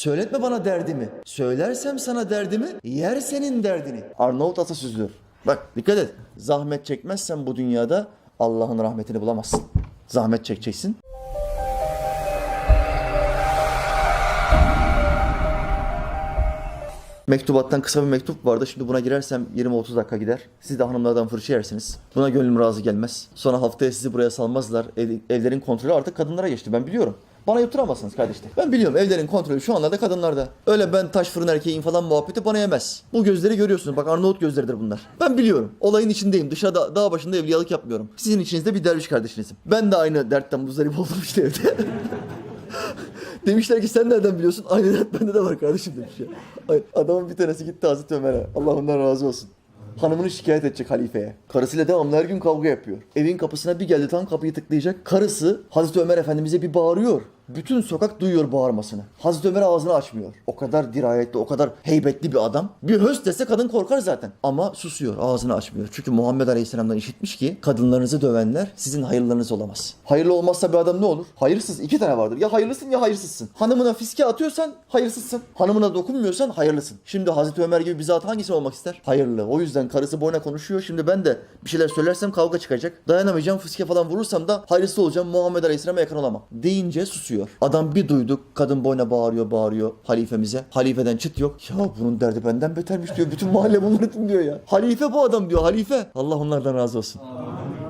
Söyletme bana derdimi. Söylersem sana derdimi, yer senin derdini. Arnavut atasözüdür. Bak dikkat et. Zahmet çekmezsen bu dünyada Allah'ın rahmetini bulamazsın. Zahmet çekeceksin. Mektubattan kısa bir mektup vardı. Şimdi buna girersem 20-30 dakika gider. Siz de hanımlardan fırça yersiniz. Buna gönlüm razı gelmez. Sonra haftaya sizi buraya salmazlar. Ev- evlerin kontrolü artık kadınlara geçti. Ben biliyorum. Bana yutturamazsınız kardeşler. Ben biliyorum evlerin kontrolü şu anlarda kadınlarda. Öyle ben taş fırın erkeğin falan muhabbeti bana yemez. Bu gözleri görüyorsunuz. Bak Arnavut gözleridir bunlar. Ben biliyorum. Olayın içindeyim. Dışarıda dağ başında evliyalık yapmıyorum. Sizin içinizde bir derviş kardeşinizim. Ben de aynı dertten muzdarip oldum işte evde. Demişler ki sen nereden biliyorsun? Aynı dert bende de var kardeşim demiş ya. Adamın bir tanesi gitti Hazreti Ömer'e. Allah ondan razı olsun. Hanımını şikayet edecek halifeye. Karısıyla devamlı her gün kavga yapıyor. Evin kapısına bir geldi tam kapıyı tıklayacak. Karısı Hazreti Ömer Efendimiz'e bir bağırıyor. Bütün sokak duyuyor bağırmasını. Hazreti Ömer ağzını açmıyor. O kadar dirayetli, o kadar heybetli bir adam. Bir höst dese kadın korkar zaten. Ama susuyor, ağzını açmıyor. Çünkü Muhammed Aleyhisselam'dan işitmiş ki kadınlarınızı dövenler sizin hayırlarınız olamaz. Hayırlı olmazsa bir adam ne olur? Hayırsız. iki tane vardır. Ya hayırlısın ya hayırsızsın. Hanımına fiske atıyorsan hayırsızsın. Hanımına dokunmuyorsan hayırlısın. Şimdi Hazreti Ömer gibi bir zat hangisi olmak ister? Hayırlı. O yüzden karısı boyuna konuşuyor. Şimdi ben de bir şeyler söylersem kavga çıkacak. Dayanamayacağım fiske falan vurursam da hayırlısı olacağım. Muhammed Aleyhisselam'a yakın olamam. Deyince susuyor. Adam bir duyduk. Kadın boyuna bağırıyor bağırıyor halifemize. Halifeden çıt yok. Ya bunun derdi benden betermiş diyor. Bütün mahalle bunları dinliyor ya. Halife bu adam diyor halife. Allah onlardan razı olsun.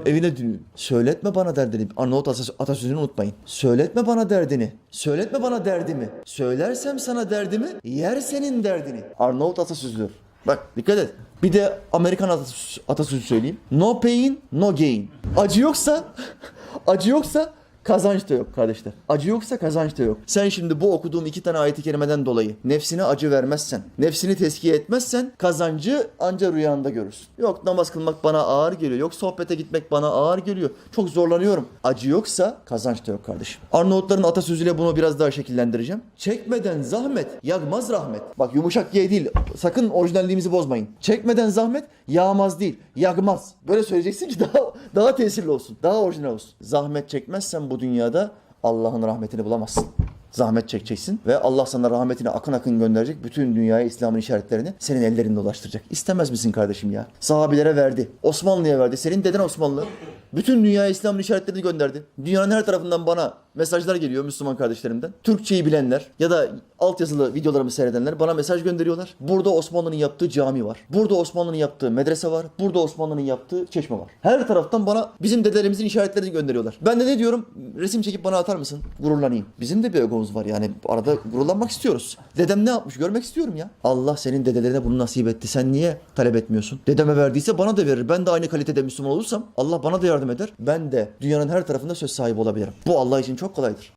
Evine dönüyor. Söyletme bana derdini. Arnavut atas- atasözünü unutmayın. Söyletme bana derdini. Söyletme bana derdimi. Söylersem sana derdimi, yer senin derdini. Arnavut atasözüdür. Bak dikkat et. Bir de Amerikan atasözü söyleyeyim. No pain, no gain. Acı yoksa, acı yoksa Kazanç da yok kardeşler. Acı yoksa kazanç da yok. Sen şimdi bu okuduğum iki tane ayeti kerimeden dolayı nefsine acı vermezsen, nefsini teskiye etmezsen kazancı anca rüyanda görürsün. Yok namaz kılmak bana ağır geliyor. Yok sohbete gitmek bana ağır geliyor. Çok zorlanıyorum. Acı yoksa kazanç da yok kardeşim. Arnavutların atasözüyle bunu biraz daha şekillendireceğim. Çekmeden zahmet yağmaz rahmet. Bak yumuşak G değil. Sakın orijinalliğimizi bozmayın. Çekmeden zahmet yağmaz değil. Yağmaz. Böyle söyleyeceksin ki daha daha tesirli olsun. Daha orijinal olsun. Zahmet çekmezsen bu dünyada Allah'ın rahmetini bulamazsın. Zahmet çekeceksin ve Allah sana rahmetini akın akın gönderecek. Bütün dünyaya İslam'ın işaretlerini senin ellerinde ulaştıracak. İstemez misin kardeşim ya? Sahabilere verdi. Osmanlı'ya verdi. Senin deden Osmanlı. Bütün dünyaya İslam'ın işaretlerini gönderdi. Dünyanın her tarafından bana mesajlar geliyor Müslüman kardeşlerimden. Türkçeyi bilenler ya da altyazılı videolarımı seyredenler bana mesaj gönderiyorlar. Burada Osmanlı'nın yaptığı cami var. Burada Osmanlı'nın yaptığı medrese var. Burada Osmanlı'nın yaptığı çeşme var. Her taraftan bana bizim dedelerimizin işaretlerini gönderiyorlar. Ben de ne diyorum? Resim çekip bana atar mısın? Gururlanayım. Bizim de bir egomuz var yani. Arada gururlanmak istiyoruz. Dedem ne yapmış? Görmek istiyorum ya. Allah senin dedelerine bunu nasip etti. Sen niye talep etmiyorsun? Dedeme verdiyse bana da verir. Ben de aynı kalitede Müslüman olursam Allah bana da yardım eder. Ben de dünyanın her tarafında söz sahibi olabilirim. Bu Allah için çok kolaydır.